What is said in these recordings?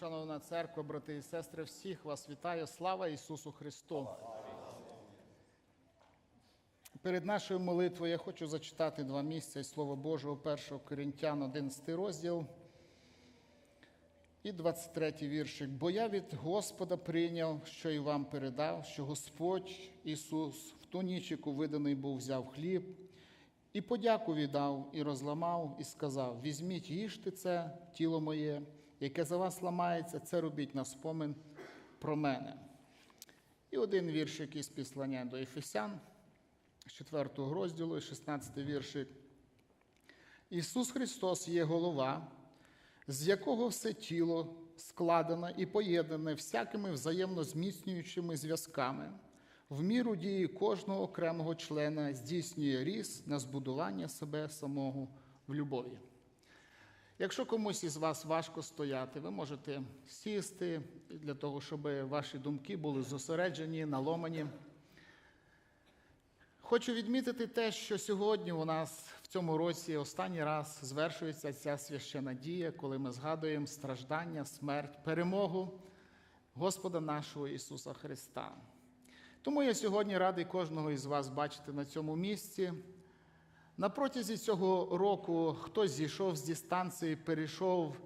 Шановна церква, брати і сестри, всіх вас вітаю. Слава Ісусу Христу! Перед нашою молитвою я хочу зачитати два місця із Слова Божого, 1 Коринтян, 11 розділ і 23 віршик. Бо я від Господа прийняв, що і вам передав, що Господь Ісус в ту ніч, яку виданий був, взяв хліб, і подяку віддав, і розламав, і сказав: Візьміть, їжте це тіло моє, яке за вас ламається, це робіть на спомин про мене. І один віршик із післання до Ефесян, 4 розділу, 16 віршик. Ісус Христос є голова, з якого все тіло складено і поєднане всякими взаємно зміцнюючими зв'язками, в міру дії кожного окремого члена здійснює ріс на збудування себе самого в любові. Якщо комусь із вас важко стояти, ви можете сісти для того, щоб ваші думки були зосереджені, наломані. Хочу відмітити те, що сьогодні у нас в цьому році останній раз звершується ця священа дія, коли ми згадуємо страждання, смерть, перемогу Господа нашого Ісуса Христа. Тому я сьогодні радий кожного із вас бачити на цьому місці. На протязі цього року хтось зійшов з дистанції, перейшов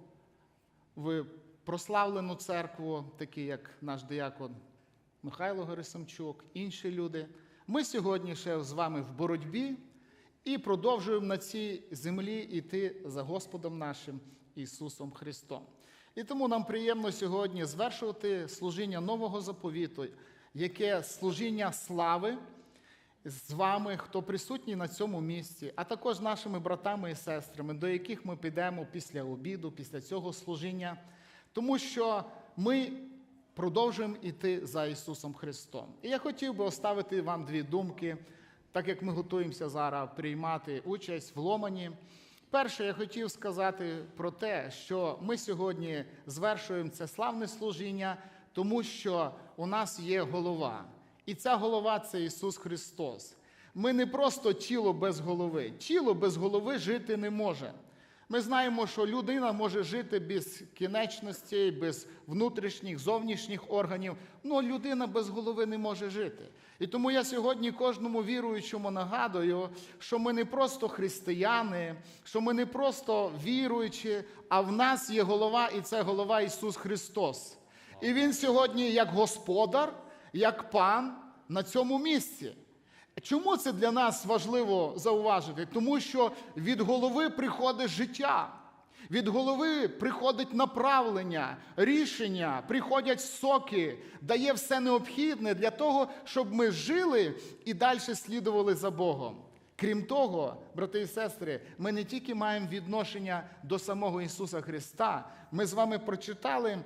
в прославлену церкву, такі як наш диякон Михайло Герасимчук, інші люди. Ми сьогодні ще з вами в боротьбі і продовжуємо на цій землі йти за Господом нашим Ісусом Христом. І тому нам приємно сьогодні звершувати служіння нового заповіту, яке служіння слави з вами, хто присутній на цьому місці, а також нашими братами і сестрами, до яких ми підемо після обіду, після цього служіння, тому що ми продовжуємо йти за Ісусом Христом. І я хотів би оставити вам дві думки, так як ми готуємося зараз приймати участь в ломані. Перше, я хотів сказати про те, що ми сьогодні звершуємо це славне служіння, тому що у нас є голова. І ця голова це Ісус Христос. Ми не просто тіло без голови. Тіло без голови жити не може. Ми знаємо, що людина може жити без кінечностей, без внутрішніх, зовнішніх органів. Ну, людина без голови не може жити. І тому я сьогодні кожному віруючому нагадую, що ми не просто християни, що ми не просто віруючі, а в нас є голова, і це голова Ісус Христос. І Він сьогодні як господар, як пан на цьому місці. Чому це для нас важливо зауважити? Тому що від голови приходить життя, від голови приходить направлення, рішення, приходять соки, дає все необхідне для того, щоб ми жили і далі слідували за Богом. Крім того, брати і сестри, ми не тільки маємо відношення до самого Ісуса Христа, ми з вами прочитали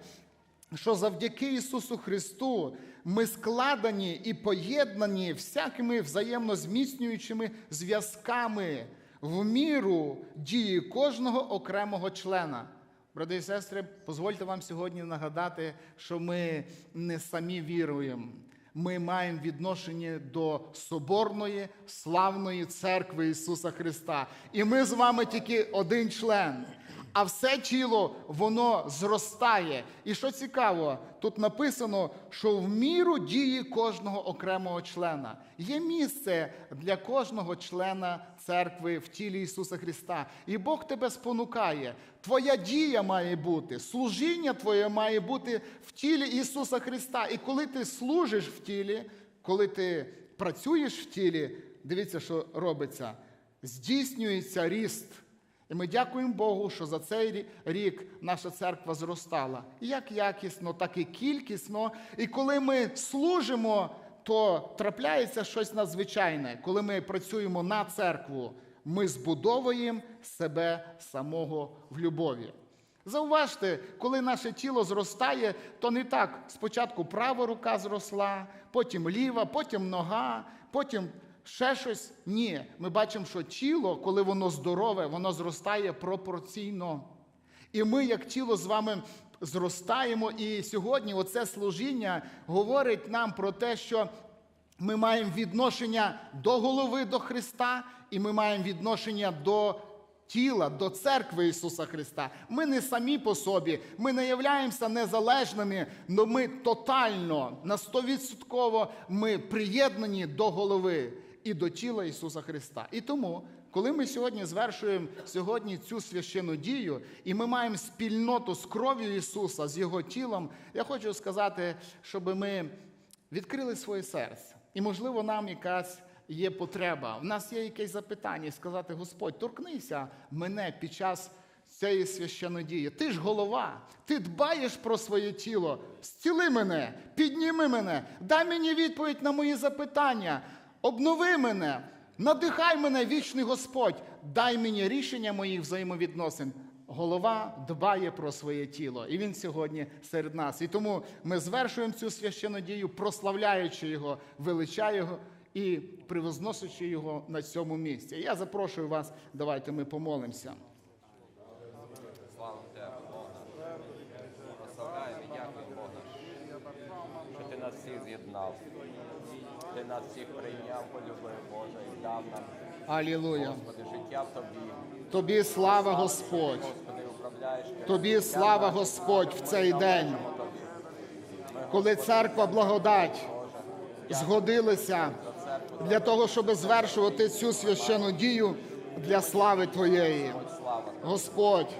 що завдяки Ісусу Христу ми складені і поєднані всякими взаємно зміцнюючими зв'язками в міру дії кожного окремого члена. Брати і сестри, дозвольте вам сьогодні нагадати, що ми не самі віруємо. Ми маємо відношення до соборної, славної церкви Ісуса Христа. І ми з вами тільки один член а все тіло воно зростає. І що цікаво, тут написано, що в міру дії кожного окремого члена є місце для кожного члена церкви в тілі Ісуса Христа. І Бог тебе спонукає. Твоя дія має бути, служіння твоє має бути в тілі Ісуса Христа. І коли ти служиш в тілі, коли ти працюєш в тілі, дивіться, що робиться. Здійснюється ріст. І ми дякуємо Богу, що за цей рік наша церква зростала. як якісно, так і кількісно. І коли ми служимо, то трапляється щось надзвичайне. Коли ми працюємо на церкву, ми збудовуємо себе самого в любові. Зауважте, коли наше тіло зростає, то не так. Спочатку права рука зросла, потім ліва, потім нога, потім ще щось. Ні. Ми бачимо, що тіло, коли воно здорове, воно зростає пропорційно. І ми, як тіло, з вами зростаємо. І сьогодні оце служіння говорить нам про те, що ми маємо відношення до голови до Христа, і ми маємо відношення до тіла, до церкви Ісуса Христа. Ми не самі по собі, ми не являємося незалежними, але ми тотально, на 100% ми приєднані до голови і до тіла Ісуса Христа. І тому, коли ми сьогодні звершуємо сьогодні цю священну дію, і ми маємо спільноту з кров'ю Ісуса, з Його тілом, я хочу сказати, щоб ми відкрили своє серце. І, можливо, нам якась є потреба. В нас є якесь запитання, сказати: Господь, торкнися мене під час цієї священодії. Ти ж голова, ти дбаєш про своє тіло. Зціли мене, підніми мене, дай мені відповідь на мої запитання, обнови мене, надихай мене, вічний Господь, дай мені рішення моїх взаємовідносин. Голова дбає про своє тіло, і він сьогодні серед нас. І тому ми звершуємо цю священну дію, прославляючи його, величаючи і превозносячи його на цьому місці. Я запрошую вас, давайте ми помолимося. Слава Тебе, Бога, що ти нас всіх з'єднав. Нас всіх прийняв, полюбив Боже, і дав нам, Алілуя! Господи, життя в Тобі. Тобі слава Господь! Господи, управляєш Тобі слава. Господь в цей день, коли церква благодать згодилися для того, щоб звершувати цю священну дію для слави Твоєї. Господь,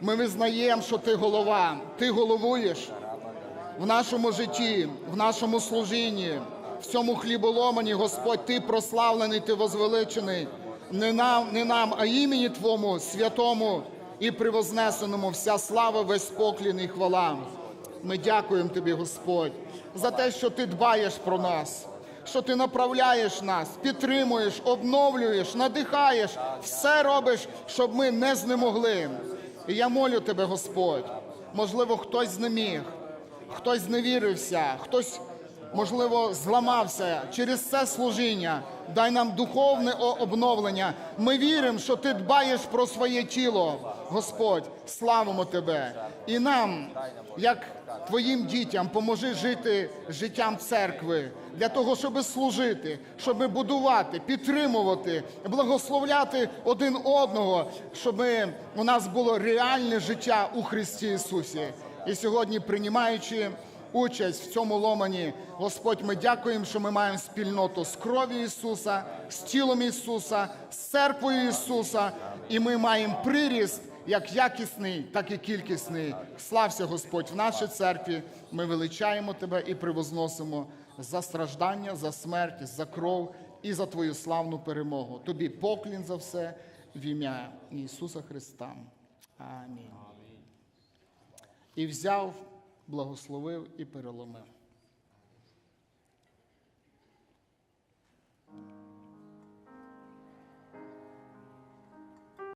ми визнаємо, що Ти голова, Ти головуєш в нашому житті, в нашому служінні, в цьому хліболомані, Господь, Ти прославлений, Ти возвеличений. Не нам, не нам, а імені Твому, святому і привознесеному, вся слава, весь поклін і хвала. Ми дякуємо Тобі, Господь, за те, що Ти дбаєш про нас, що Ти направляєш нас, підтримуєш, обновлюєш, надихаєш, все робиш, щоб ми не знемогли. І я молю Тебе, Господь, можливо, хтось знеміг, хтось зневірився, хтось, можливо, зламався через це служіння. Дай нам духовне обновлення. Ми віримо, що ти дбаєш про своє тіло, Господь. Славимо Тебе. І нам, як Твоїм дітям, поможи жити життям церкви для того, щоб служити, щоб будувати, підтримувати, благословляти один одного, щоб у нас було реальне життя у Христі Ісусі. І сьогодні, приймаючи участь в цьому ломані, Господь, ми дякуємо, що ми маємо спільноту з кров'ю Ісуса, з тілом Ісуса, з церквою Ісуса, і ми маємо приріст як якісний, так і кількісний. Слався Господь в нашій церкві. Ми величаємо Тебе і превозносимо за страждання, за смерть, за кров і за Твою славну перемогу. Тобі поклін за все в ім'я Ісуса Христа. Амінь. І взяв, благословив і переломив.